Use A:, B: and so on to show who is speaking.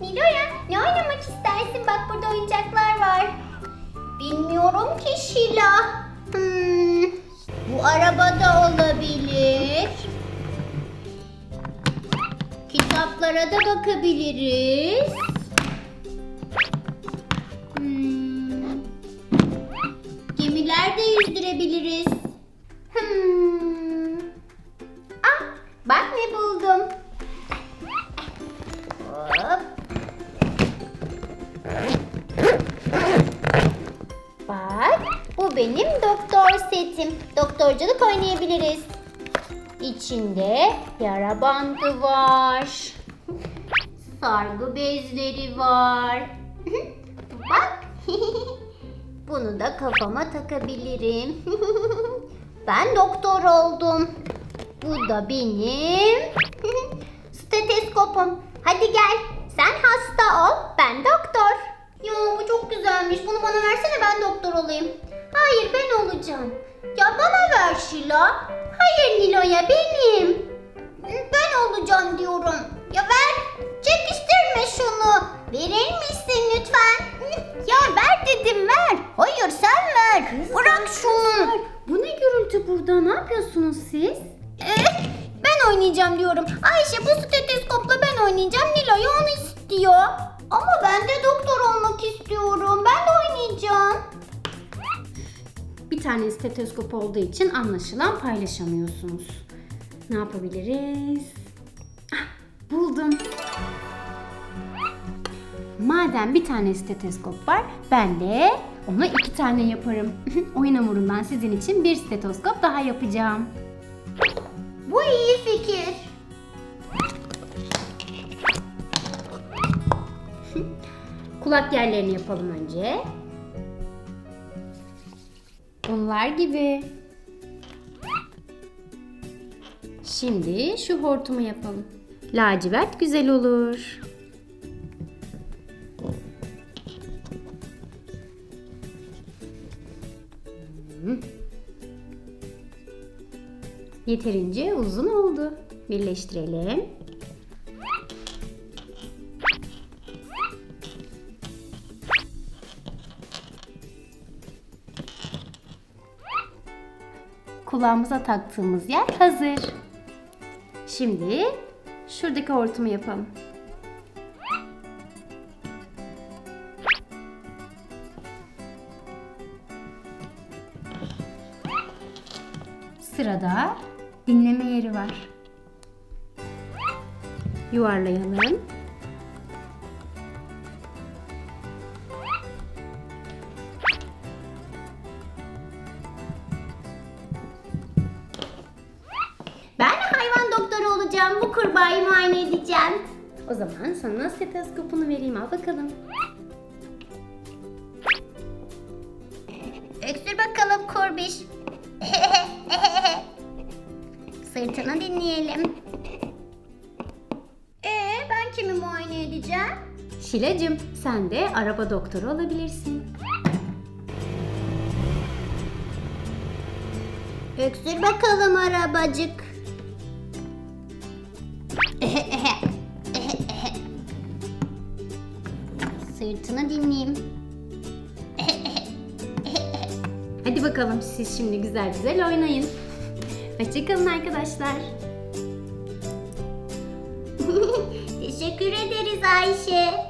A: Nilo'ya ne oynamak istersin? Bak burada oyuncaklar var. Bilmiyorum ki Şila. Hmm, bu araba da olabilir. Kitaplara da bakabiliriz. Hmm, gemiler de yüzdürebiliriz. Benim doktor setim. Doktorculuk oynayabiliriz. İçinde yara bandı var. Sargı bezleri var. Bak. Bunu da kafama takabilirim. ben doktor oldum. Bu da benim steteskopum. Hadi gel. Sen hasta ol, ben doktor. Ya bu çok güzelmiş. Bunu bana versene ben doktor olayım. Hayır ben olacağım. Ya bana ver Şila. Hayır Nilo'ya benim. Ben olacağım diyorum. Ya ver. Çekiştirme şunu. Verir misin lütfen? Ya ver dedim ver. Hayır sen ver. Bırak şunu.
B: Bu ne gürültü burada? Ne yapıyorsunuz siz?
A: Eh, ben oynayacağım diyorum. Ayşe bu steteskopla ben oynayacağım. Nilo'ya onu istiyor. Ama ben de doktor olmak istiyorum. Ben de oynayacağım.
B: Bir tane steteskop olduğu için anlaşılan paylaşamıyorsunuz. Ne yapabiliriz? Ah, buldum. Madem bir tane steteskop var, ben de ona iki tane yaparım. Oyun hamurundan sizin için bir stetoskop daha yapacağım.
A: Bu iyi fikir.
B: Kulak yerlerini yapalım önce. Bunlar gibi. Şimdi şu hortumu yapalım. Lacivert güzel olur. Yeterince uzun oldu. Birleştirelim. Kulağımıza taktığımız yer hazır. Şimdi şuradaki hortumu yapalım. Sırada dinleme yeri var. Yuvarlayalım.
A: Olacağım. Bu kurbağayı muayene edeceğim.
B: O zaman sana stetoskopunu vereyim al bakalım.
A: Öksür bakalım kurbiş. Sırtını dinleyelim. Ee, ben kimi muayene edeceğim?
B: Şilacım sen de araba doktoru olabilirsin.
A: Öksür bakalım arabacık. Sırtını dinleyeyim.
B: Hadi bakalım siz şimdi güzel güzel oynayın. Hoşçakalın arkadaşlar.
A: Teşekkür ederiz Ayşe.